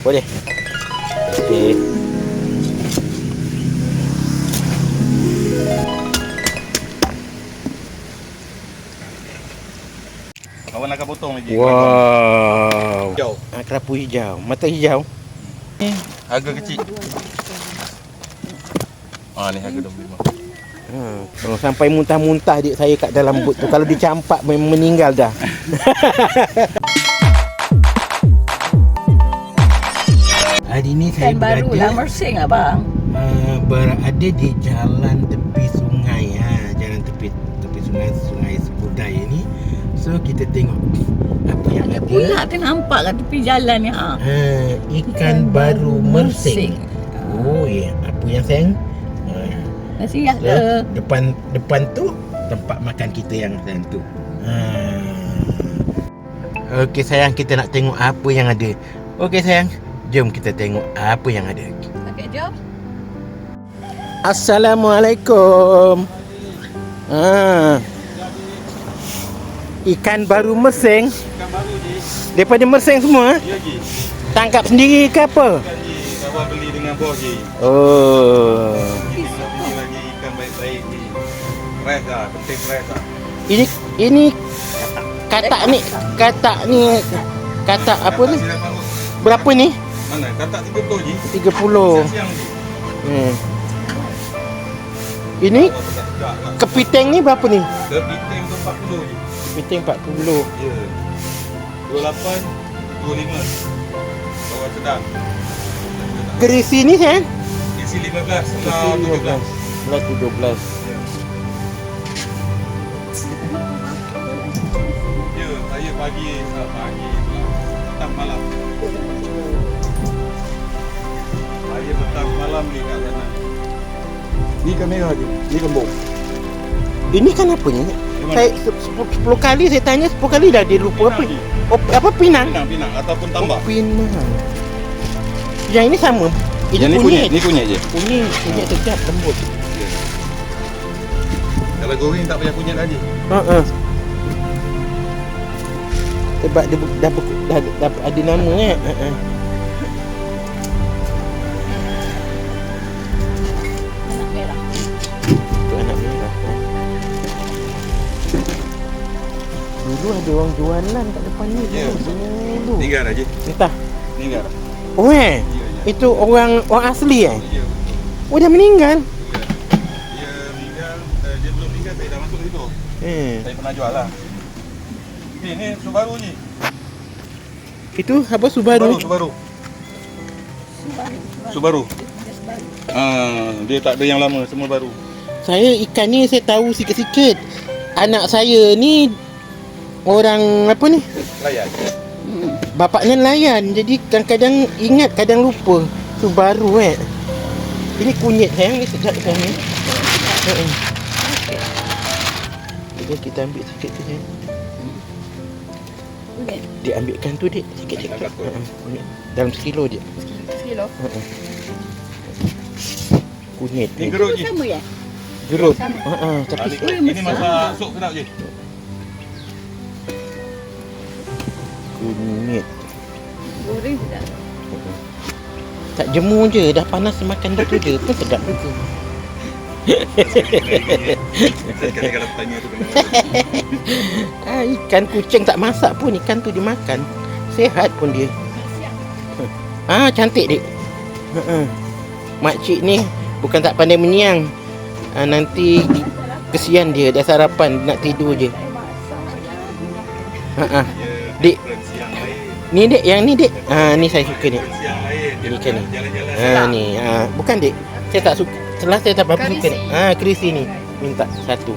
Boleh. Okey. Kawan akan potong lagi. Wow. Hijau. Ah, kerapu hijau. Mata hijau. Harga kecil. Ah ni harga 25. Ha, kalau sampai muntah-muntah dik saya kat dalam bot tu. Kalau dicampak memang meninggal dah. Ni saya Kan baru lah berada mersing abang. uh, berada di jalan tepi sungai ha, jalan tepi tepi sungai sungai Sepudai ni. So kita tengok apa yang Ada ada. pula tu nampak kat tepi jalan ni ha. Ha, ikan baru mersing. Oh ya, apa yang sayang? Ha, Nasi ya Ya, ke? depan depan tu tempat makan kita yang sayang tu. Ha. Okey sayang kita nak tengok apa yang ada. Okey sayang, jom kita tengok apa yang ada. Okey, jom. Assalamualaikum. Ha. Ikan baru mersing Ikan baru je. daripada mersing semua. Ya je. Tangkap sendiri ke apa? Ikan beli dengan bos je. Oh. Beli lagi ikan baik-baik je. Fresh lah. Penting fresh lah. Ini ini katak ni katak ni katak apa ni? Berapa ni? Mana? Katak 30 je. 30. Siang-siang je. Hmm. Ini lah. kepiting ni berapa ni? Kepiting tu 40 je. Kepiting 40. Ya. 28, 25. Kawan sedap. Gerisi ni kan? Isi 15, Gerisi setengah 15. 17. Belas 17. Ya. Ya, saya pagi, ah, pagi. Petang malam. Ikan merah je. Ni kembung. Ini kan apa ni? Saya se- sepuluh, sepuluh kali saya tanya sepuluh kali dah dia lupa apa? Pinang je. Oh, apa pinang? Pinang, pinang. Ataupun tambak. Oh, pinang. Yang ini sama. Ini Yang ni kunyit. Ni kunyit je. Kunyit, kunyit sedap lembut. Kalau goreng tak payah kunyit lagi. Ha ah. Sebab dia dah, dah, dah, dah ada nama eh. Ha ah. Anak Dulu ada orang jualan kat depan ni. Ya. Dulu. Tinggal aja. Entah. Tinggal. Oh eh. Ya, ya. Itu orang orang asli eh? Ya. Oh dah meninggal. Dia meninggal, eh, dia belum meninggal saya dah masuk situ. Eh. Saya pernah jual lah. Ni, ni Subaru ni. Itu apa Subaru? Subaru. Subaru. Subaru. Dia Subaru. Ah, dia tak ada yang lama, semua baru. Saya ikan ni saya tahu sikit-sikit. Anak saya ni orang apa ni? Layan. Bapaknya nelayan. Jadi kadang-kadang ingat, kadang lupa. Subaru eh. Ini kunyit sayang ni sedap sayang ni. Jadi kita ambil sikit tu sayang. Okey. Dia ambilkan tu dik sikit dik. Tu. Kunyit. Dalam sekilo dia. Sekilo. Ha. Kunyit Ni ni. geruk je. Sama ya? Sama. Ha ah, Ah, tapi ni, ini masak sup sedap je. Kunyit. Goreng tidak. Tak jemu je, dah panas makan dah tu je. Pun sedap juga. Kalau tanya tu kena. Ah, ikan kucing tak masak pun ikan tu dimakan. Sehat pun dia. Ah, cantik dik. Makcik ni bukan tak pandai menyiang. Ah, nanti kesian dia dah sarapan nak tidur je. Ha ah. Dik. Ni dik, yang ni dik. Ah, ni saya suka ni. Ini kan ni. Jalan-jalan. Ah, ni. Ah, bukan dik. Saya tak suka. Setelah saya tak berapa suka ni. Ah, krisi ni. Minta satu.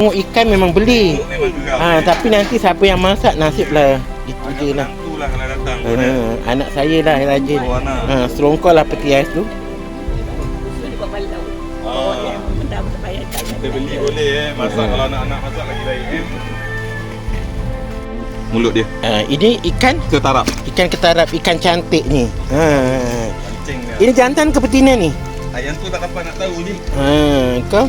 Tengok ikan memang beli. Ha, tapi nanti siapa yang masak nasib lah. Itu je lah. Lah kalau datang. Ha, anak saya lah yang rajin. Ha, serongkol lah peti ais tu. Tak payah tak. Kita beli boleh eh. Masak kalau anak-anak masak lagi baik eh. Mulut dia. Ha, ini ikan Ketarap. ikan ketarap, ikan cantik ni. Ha. Dia. Ini jantan ke betina ni? Ayam tu tak dapat nak tahu ni. Ha, kau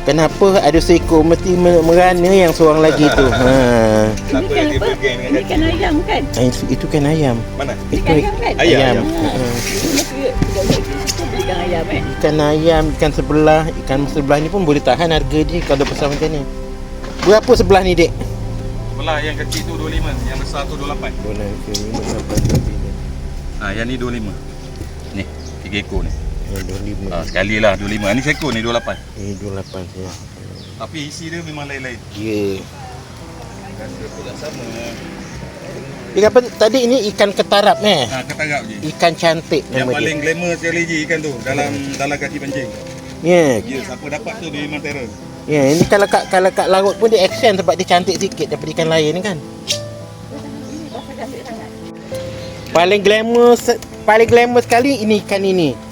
Kenapa ada seekor mesti me- merana yang seorang lagi tu? Ha. Ini Siapa kan yang dia apa? Ini kan ayam kan? Ah, Itu, itu kan ayam. Mana? Kan ayam kan? Ayam. Ayam. Ha. Ha. Belikan ayam eh. Ikan ayam, ikan sebelah, ikan sebelah ni pun boleh tahan harga dia kalau besar macam ni. Berapa sebelah ni, Dek? Sebelah yang kecil tu 25, yang besar tu 28. Bola ke lima sampai lebih ni. Ha, yang ni 25. Ni, tiga ekor ni. Eh, dua lima. Ha, sekali lah 25. Ni seekor ni 28. Eh, dua lapan saya. Tapi isi dia memang lain-lain. Ya. Rasa sama. Ikan apa tadi ini ikan ketarap ni. Ha, ketarap je. Ikan cantik Yang paling dia. glamour sekali je ikan tu dalam dalam kaki pancing. Ya. Ya, siapa dapat tu dia memang terror. Ya, ini kalau kat kalau kat laut pun dia action sebab dia cantik sikit daripada ikan lain ni kan. Ini. Paling glamour paling glamour sekali ini ikan ini.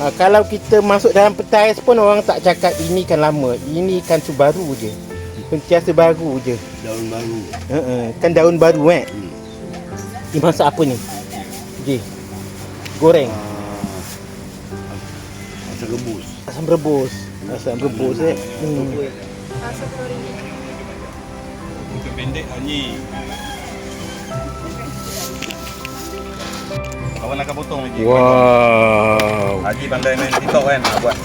Ha, kalau kita masuk dalam petais pun orang tak cakap ini ikan lama. Ini ikan tu baru je. Sentiasa baru je. daun baru. Uh-uh. Kan daun baru eh. Hmm. Ni masak apa ni? Ji. Goreng. Ah, Asam rebus. Asam rebus. Asam rebus eh. Hmm. Bukan pendek ni. Kawan akan potong lagi. Wow. Haji pandai main TikTok kan nak buat.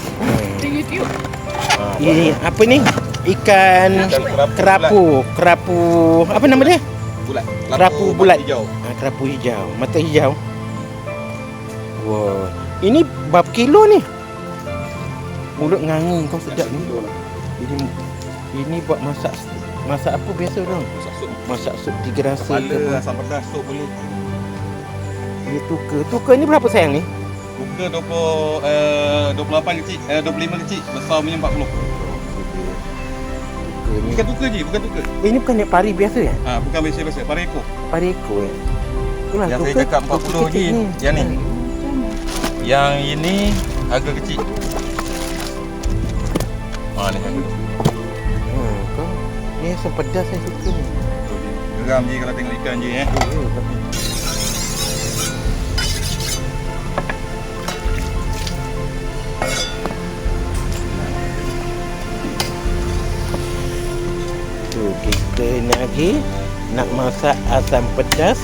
Di YouTube. Ha. Ini apa ni? Ikan Ikan kerapu kerapu. Kerapu. Apa nama dia? bulat. Kerapu bulat. Hijau. Ha, kerapu hijau. Mata hijau. Wow. Ini berapa kilo ni? Mulut nganga kau sedap ni. Ini ini buat masak masak apa biasa dong? Masak sup. Masak sup tiga rasa ke Kepala apa? asam pedas sup boleh. Dia tukar. Tukar ni berapa sayang ni? Buka 20 eh 28 kecil, eh 25 kecil, besar punya 40. Tukar ni. Bukan tukar je, bukan tukar. Eh, ini bukan yang pari biasa ya? Ha, bukan biasa-biasa, pari ekor. Pari ekor ya? Itulah Yang saya tukar- cakap tukar 40 kecil ni, yang ni. Yang ini harga kecil. Ha ni harga. Hmm, kau ni asam pedas saya suka ni. Geram je kalau tengok ikan je eh. Eh, tapi lagi nak masak asam pedas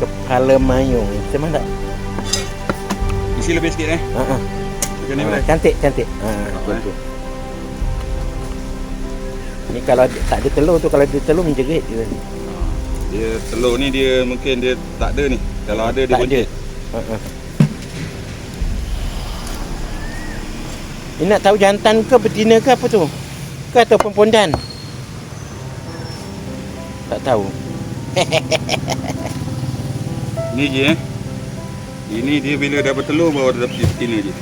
kepala mayung. Macam mana tak? Isi lebih sikit eh. Ha ah. Macam ni boleh. cantik cantik. Ha, betul. Ni kalau tak ada telur tu kalau ada telur menjerit dia. Dia telur ni dia mungkin dia tak ada ni. Kalau ada dia buncit. Ha ah. Ni nak tahu jantan ke betina ke apa tu? Ke ataupun pondan? Tak tahu. Ni je eh. Ini dia bila dah bertelur baru dia dapat betina je.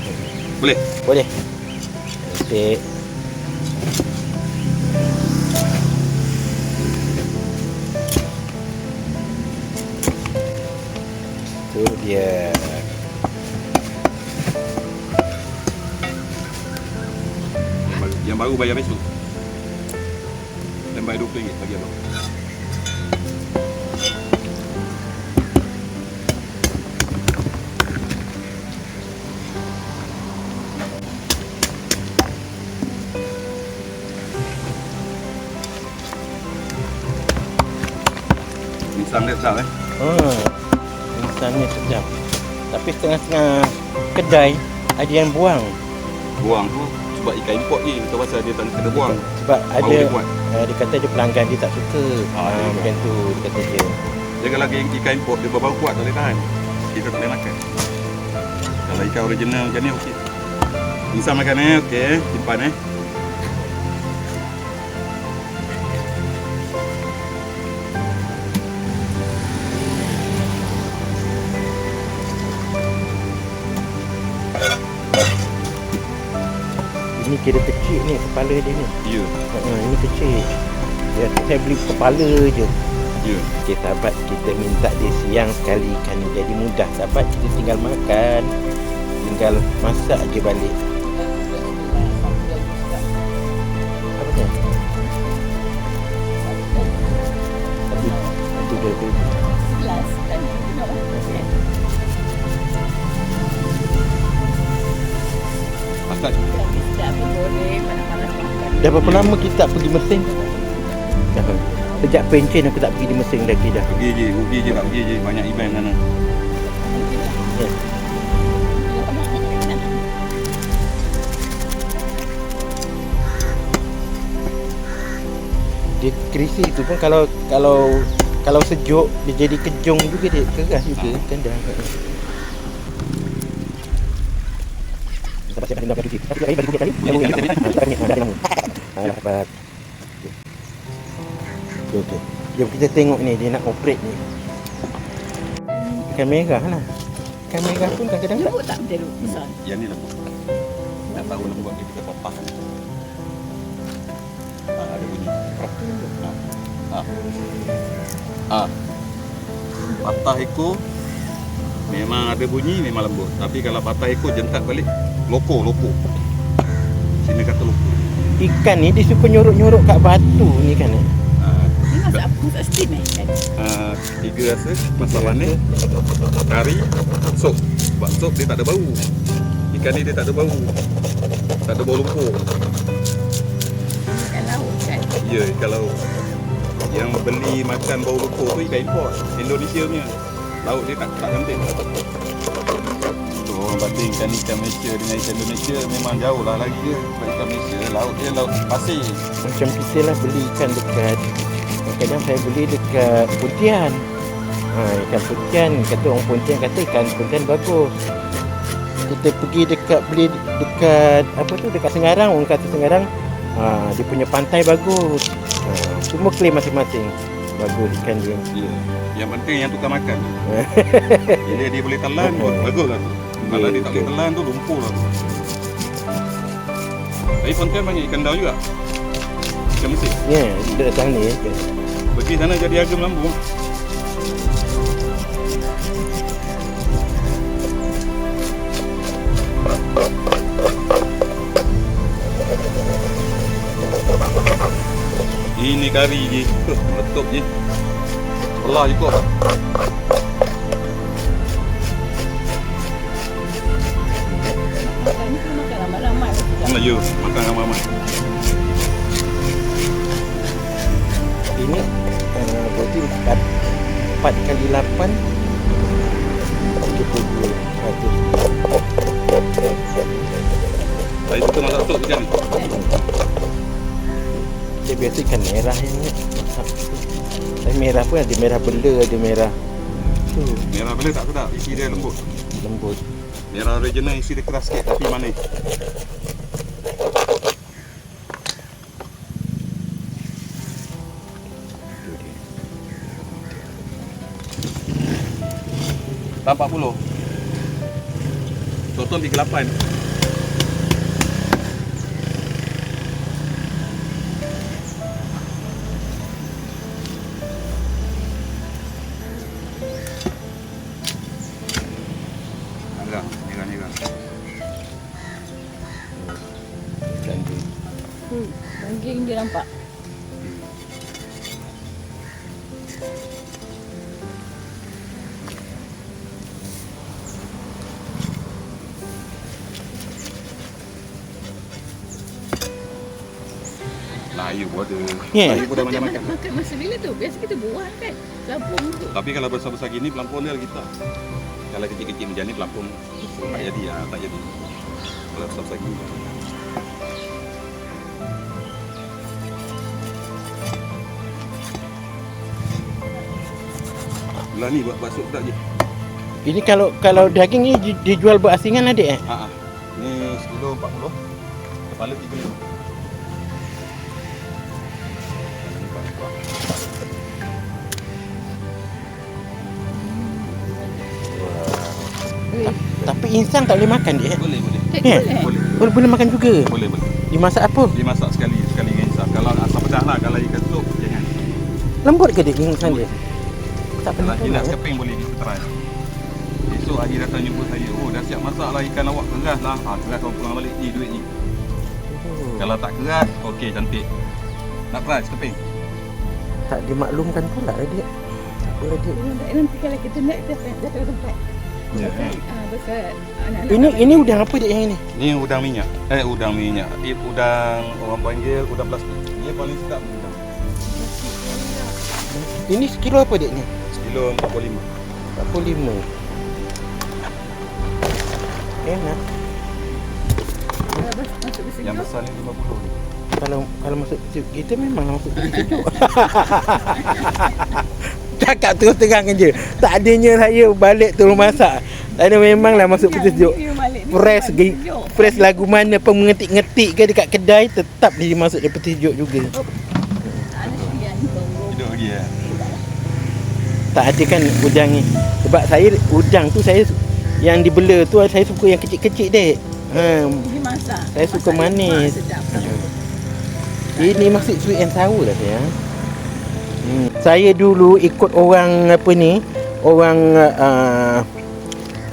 Boleh? Boleh. Cantik. Tu dia. Yang baru, yang baru bayar besok. Dan bayar RM20 bagi abang. Misang dia sedap eh. Ha. Misalnya sedap. Tapi setengah-setengah kedai ada yang buang. Buang tu sebab ikan import je. Bukan pasal dia tak kena buang. Sebab ada dia uh, dia kata ada pelanggan dia tak suka. Ha, dia buat. macam tu dia kata dia. Dia kalau ikan import dia berbau kuat tak boleh tahan. Kita tak boleh makan. Kalau ikan original macam ni okey. Misal makan eh okey eh. Simpan eh. Ini kira kecil ni kepala dia ni. Ya. Ha, ini kecil. Dia saya beli kepala je. Ya. Okey sahabat kita minta dia siang sekali kan jadi mudah sahabat kita tinggal makan tinggal masak je balik itu dia tu Kelas tadi tengok lah. Masak. Boleh. Makan. Dah berapa lama kita tak pergi Mersing? Dah. Sejak pencen aku tak pergi di Mersing lagi dah. Pergi je, pergi je tak pergi je. Banyak event sana. Dia krisi tu pun kalau kalau kalau sejuk dia jadi kejung juga dia keras juga kan dah. Pasal dah cuci. Tapi kali bagi kali. Yang ini tak ni ada lama. Ah dapat. Okey okey. Jom kita tengok ni dia nak operate ni. Ikan merah lah. Ikan merah pun kadang-kadang tak tak? Besar. Yang ni lembut. Tak tahu lembut dia kita popah. Ha, ada bunyi. Ha. Ha. Patah ekor memang ada bunyi memang lembut. Tapi kalau patah ekor jentak balik loko loko. Sini kata loko. ikan ni dia suka nyorok-nyorok kat batu ni kan. eh. Ni masak apa? Masak steam eh? Kan? Ha, tiga rasa masak manis, kari, sup. Sebab sup dia tak ada bau. Ikan ni dia tak ada bau. Tak ada bau lumpur. Ikan laut kan? Ya, kalau yang beli makan bau lumpur tu ikan import Indonesia punya. Laut dia tak tak cantik. Orang banding ikan ikan Malaysia dengan ikan Indonesia memang jauh lah lagi dia. Sebab ikan Malaysia laut dia laut pasir. Macam kita lah beli ikan dekat Kadang saya beli dekat Pontian ha, Ikan Pontian Kata orang Pontian kata ikan Pontian bagus Kita pergi dekat beli dekat Apa tu dekat Sengarang Orang kata Sengarang ha, Dia punya pantai bagus ha, Semua klaim masing-masing Bagus ikan dia Ya. Yang penting yang tukar makan. Bila dia boleh telan bagus lah tu. Kalau dia tak boleh telan tu lumpur lah tu. Tapi Pontian banyak ikan daun juga. Ikan Mesir. Ya, dia datang ni Pergi sana jadi harga melambung. Ini kari je. Huh, Meletup je. Belah je ramai-ramai. Mana ya? Makan ramai-ramai. Ini uh, Berarti 4, 4 kali 8 32 Saya suka masak sup ikan ni. Dia biasa ikan merah ni tu. Tapi merah pun ada merah bela, ada merah tu Merah bela tak sedap. Isi dia lembut. lembut. Merah original isi dia keras sikit tapi manis. Tak 40. Total 38. Agak, merah-merah. Ikan dia. Hmm. Daging dia nampak. Ya. Layu pun dah banyak makan. Makan masa bila tu? Biasa kita buang kan? Lampung tu. Tapi kalau besar-besar gini pelampung dia kita. Kalau kecil-kecil macam ni pelampung tak jadi lah, tak jadi. Kalau besar-besar gini. Belah ni buat sup sedap je. Ini kalau kalau daging ni di- dijual berasingan adik eh? Ha ah. Ni sekilo 40. Kepala 35. Tapi insang tak boleh makan dia eh? Boleh, boleh. tak Ya. boleh. Boleh. Boleh, boleh makan juga Boleh, boleh. Dimasak apa? Dimasak sekali, sekali dengan insaf. Kalau asam pedas lah, kalau ikan sup jangan. Lembut ke dia insang dia? Tak pernah Kalau lah, eh. keping boleh kita try. Esok Haji datang jumpa saya. Oh, dah siap masak lah ikan awak keras lah. Ha, keras orang pulang balik. Ni duit ni. Oh, Kalau tak keras, okey cantik. Nak try sekeping? Tak dimaklumkan pula dia Tak boleh dia Nanti kalau kita naik kita dapat tempat. Ya. Ah, besar. Anak-anak Ini ini udang apa dek yang ini? Ni udang minyak. Eh udang minyak. Ni udang orang panggil udang plastik. Ni paling sedap udang. Ini sekilo apa dek ni? Sekilo 45. 45. Enak. Masuk ke sini. Yang besar ni 50. Kalau kalau masuk kita, kita memang masuk sejuk. Cakap terus terang je. Tak adanya saya balik turun masak. Tak ada memanglah masuk peti sejuk. Dia balik ni Fresh memang gi- sejuk. fresh lagu mana pun mengetik-ngetik ke dekat kedai tetap dia masuk di peti sejuk juga. Ada sekian bau. Hidup lagi ya. Tak ada kan udang ni. Sebab saya udang tu saya yang dibela tu saya suka yang kecil-kecil dek. Ha, Dia masak. Saya suka manis. Ini masih sweet and sour lah saya. Saya dulu ikut orang apa ni? Orang uh,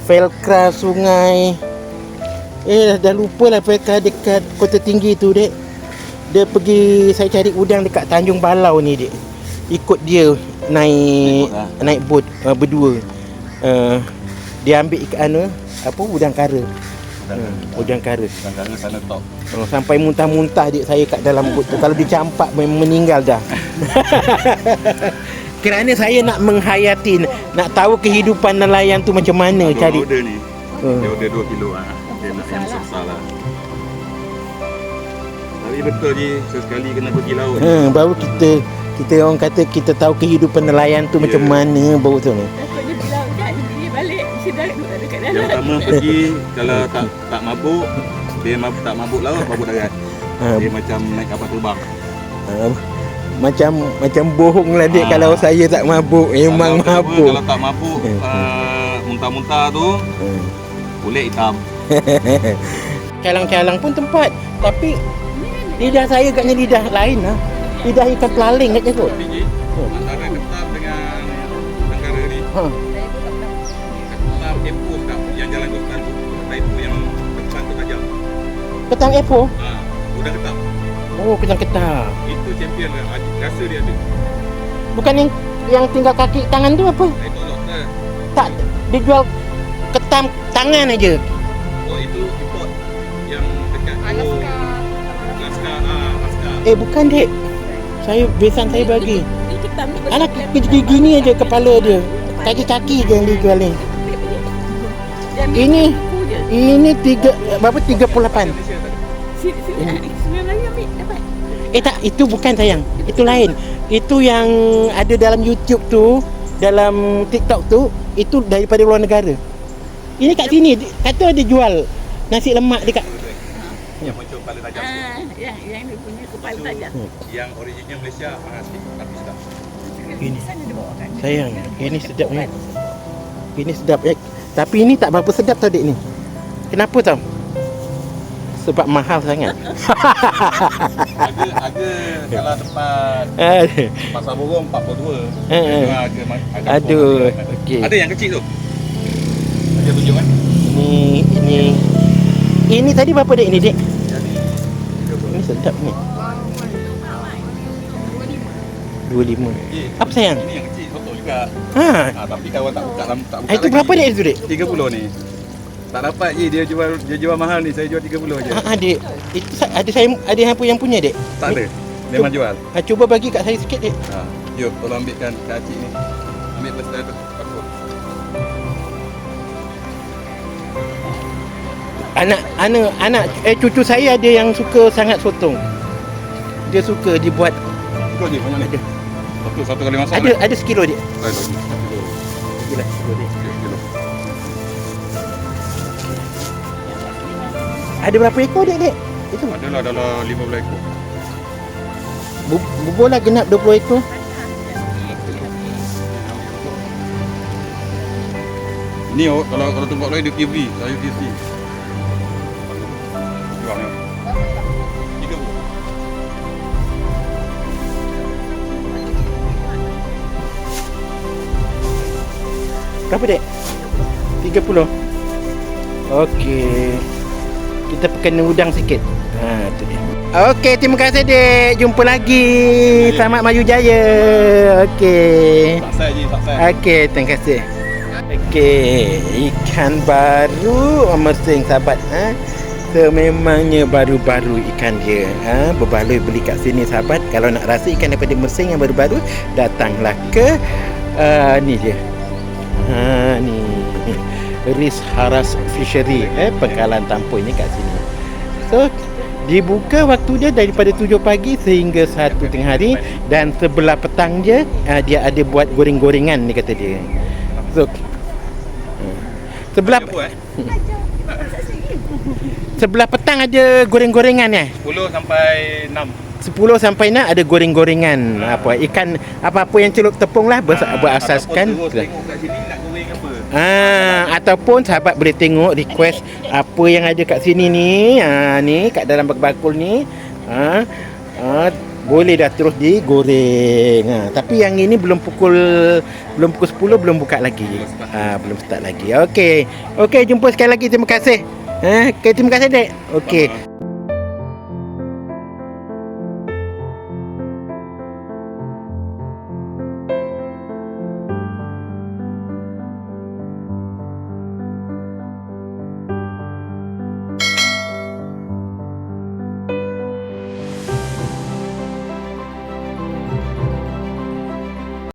Felkra Sungai Eh dah, lupa lah Felkra dekat Kota Tinggi tu dek Dia pergi Saya cari udang dekat Tanjung Balau ni dek Ikut dia Naik Naik bot. Naik bot uh, Berdua uh, Dia ambil ikan Apa udang kara. Hmm, Udang kara Udang kara sana top. Oh, sampai muntah-muntah dia saya kat dalam tu. Kalau dicampak memang meninggal dah. Kerana saya nak menghayati, nak tahu kehidupan nelayan tu macam mana Abang cari. order ni. Hmm. Dia order 2 kilo ah. Dia nak yang besar lah. Tapi betul je sesekali kena pergi laut. Ha, baru kita kita orang kata kita tahu kehidupan nelayan tu macam Ya. mana baru tu ni. Yang pertama pergi kalau tak tak mabuk dia mabuk, tak mabuk laut mabuk darat. Ha, Dia macam naik kapal terbang. ha, macam macam bohong lah dek Ah. kalau saya tak mabuk. Memang Kalau- mabuk. Kalau tak mabuk uh, muntah-muntah tu Ha. kulit hitam. Calang-calang pun tempat. Tapi lidah saya katnya lidah lain lah. Lidah ikan pelaling katnya kot. Antara ketam dengan negara ni Ha. Ketang Epo. Ha, udah ketam. Oh, ketang ketang. Itu champion lah. Rasa dia ada. Bukan yang yang tinggal kaki tangan tu apa? Itu doktor. Tak, dia jual ketam tangan aja. Oh itu import yang dekat Alaska. Alaska. Ah, Alaska. Eh, bukan dek. Saya besan saya bagi. Ketam ni Anak gini, gini aja kepala dia. Kaki-kaki je yang dia jual ni. Ini-. Ini tiga berapa 38. Malaysia tak ada. Sini sini. Sembilan lagi ambil dapat. Eh tak, itu bukan sayang. Itu lain. Itu yang ada dalam YouTube tu, dalam TikTok tu, itu daripada luar negara. Ini kat sini, kata ada jual nasi lemak dekat. Yang muncul kepala tajam tu. Ah, yang yang dia punya kepala tajam. Yang original Malaysia mahal sikit tapi sedap. Ini. Kan. Sayang, ini sedap ni. Ini sedap ya. Tapi ini tak berapa sedap tau dek ni. Kenapa tau? Sebab mahal sangat. Harga harga kalau tempat Eh, pasar burung 42. Eh, eh. Itu harga harga Aduh, okey. Ada yang kecil tu. Ada tunjuk kan? Ini ini ini tadi berapa dek ini dek? Ini sedap ni. 25. eh, Apa sayang? Ini yang kecil betul juga. Ha. Ha, tapi kawan tak buka lam- tak buka. Ah, Itu berapa dek itu dek? 30 ni. Tak dapat je dia jual dia jual mahal ni. Saya jual 30 je. Ha, dek. Itu ada saya ada apa yang punya dek? Tak ada. Memang jual. Ha, cuba bagi kat saya sikit dek. Ha, jom tolong ambilkan kat Acik ni. Ambil pesta tu. Anak anak anak eh cucu saya ada yang suka sangat sotong. Dia suka dibuat Ikut je banyak ni. Satu satu kali masak. ada ada sekilo dek. Ada lagi. Kilo. Gila sekilo dek. Ada berapa ekor dek dek? Itu Adalah dalam 15 ekor. bu- bubur lah genap 20 ekor. Ni oh, kalau kalau tempat lain dia TV, saya TV. Jual ni. Tiga puluh. Berapa dek? 30 Okey Kita kena udang sikit. Ha tu dia. Okey terima kasih dek. Jumpa lagi. Selamat maju jaya. Okey. Je. Okey terima kasih. Okey, ikan baru. Mersing sahabat ha. Sememangnya baru-baru ikan dia ha. Berbaloi beli kat sini sahabat. Kalau nak rasa ikan daripada mersing yang baru-baru Datanglah ke uh, Ni dia. Ha, Ni Ris Haras Fishery eh, Pengkalan Tampoi ni kat sini. So Dibuka waktu dia daripada 7 pagi sehingga 1 tengah hari Dan sebelah petang je uh, Dia ada buat goreng-gorengan ni kata dia. So uh, Sebelah sebelah petang ada goreng-gorengan eh? 10 sampai 6. 10 sampai nak ada goreng-gorengan. Apa ikan apa-apa yang celup tepung lah ber, Ah, berasaskan Ataupun terus tengok kat sini nak goreng apa. Ah, ataupun sahabat boleh tengok request apa yang ada kat sini ni. Ah, ni kat dalam bakul ni. Ah, ah, boleh dah terus digoreng. Ah, tapi yang ini belum pukul belum pukul 10 belum buka lagi. Ah, belum start lagi. Okey. Okey, jumpa sekali lagi. Terima kasih. Eh, okay, terima kasih dek. Okey.